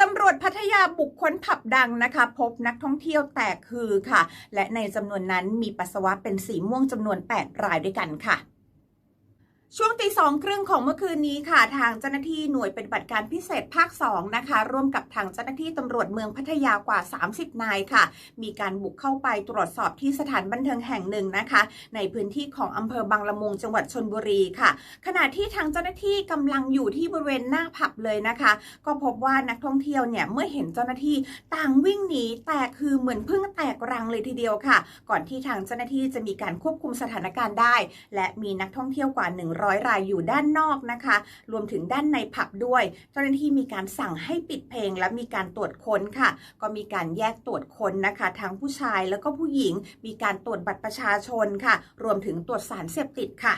ตำรวจพัทยาบุกค้นผับดังนะคะ พบนักท่องเที่ยวแตกคือค่ะ และในจำนวนนั้นมีปัสสาวะเป็นสีม่วงจำนวน 8 รายด้วยกันค่ะ ช่วงตีสองครึ่งของเมื่อคืนนี้ค่ะ ทางเจ้าหน้าที่หน่วยเปฏิบัติการพิเศษภาค 2 นะคะ ร่วมกับทางเจ้าหน้าที่ตำรวจเมืองพัทยากว่า 30 นายค่ะ มีการบุกเข้าไปตรวจสอบที่สถานบันเทิงแห่งหนึ่งนะคะ ในพื้นที่ของอำเภอบางละมุงจังหวัดชนบุรีค่ะ ขณะที่ทางเจ้าหน้าที่กำลังอยู่ที่บริเวณหน้าผับเลยนะคะ ก็พบว่านักท่องเที่ยวเนี่ยเมื่อเห็นเจ้าหน้าที่ต่างวิ่งหนีแตกคือเหมือนเพึ่งแตกรังเลยทีเดียวค่ะ ก่อนที่ทางเจ้าหน้าที่จะมีการควบคุมสถานการณ์ได้ และมีนักท่องเที่ยวกว่า100รายอยู่ด้านนอกนะคะ รวมถึงด้านในผับด้วย เจ้าหน้าที่มีการสั่งให้ปิดเพลงและมีการตรวจค้นค่ะ ก็มีการแยกตรวจค้นนะคะ ทั้งผู้ชายแล้วก็ผู้หญิง มีการตรวจบัตรประชาชนค่ะ รวมถึงตรวจสารเสพติดค่ะ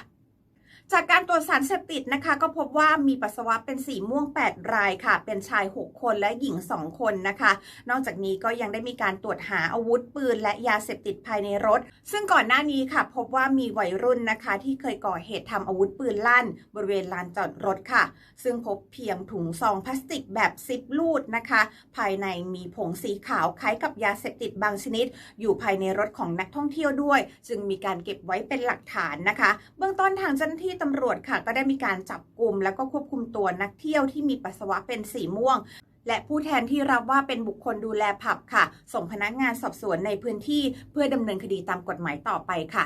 จากการตรวจสารเสพติดนะคะ ก็พบว่ามีปัสสาวะเป็นสีม่วง 8 รายค่ะ เป็นชาย 6 คนและหญิง 2 คนนะคะ นอกจากนี้ก็ยังได้มีการตรวจหาอาวุธปืนและยาเสพติดภายในรถ ซึ่งก่อนหน้านี้ค่ะ พบว่ามีวัยรุ่นนะคะ ที่เคยก่อเหตุทำอาวุธปืนลั่น บริเวณลานจอดรถค่ะ ซึ่งพบเพียงถุงซองพลาสติกแบบซิปลูดนะคะ ภายในมีผงสีขาวคล้ายกับยาเสพติดบางชนิด อยู่ภายในรถของนักท่องเที่ยวด้วย จึงมีการเก็บไว้เป็นหลักฐานนะคะ เบื้องต้นทางเจ้าหน้าที่ที่ตำรวจค่ะ ก็ได้มีการจับกลุ่มแล้วก็ควบคุมตัวนักเที่ยวที่มีปัสสาวะเป็นสีม่วง และผู้แทนที่รับว่าเป็นบุคคลดูแลผับค่ะ ส่งพนักงานสอบสวนในพื้นที่เพื่อดำเนินคดีตามกฎหมายต่อไปค่ะ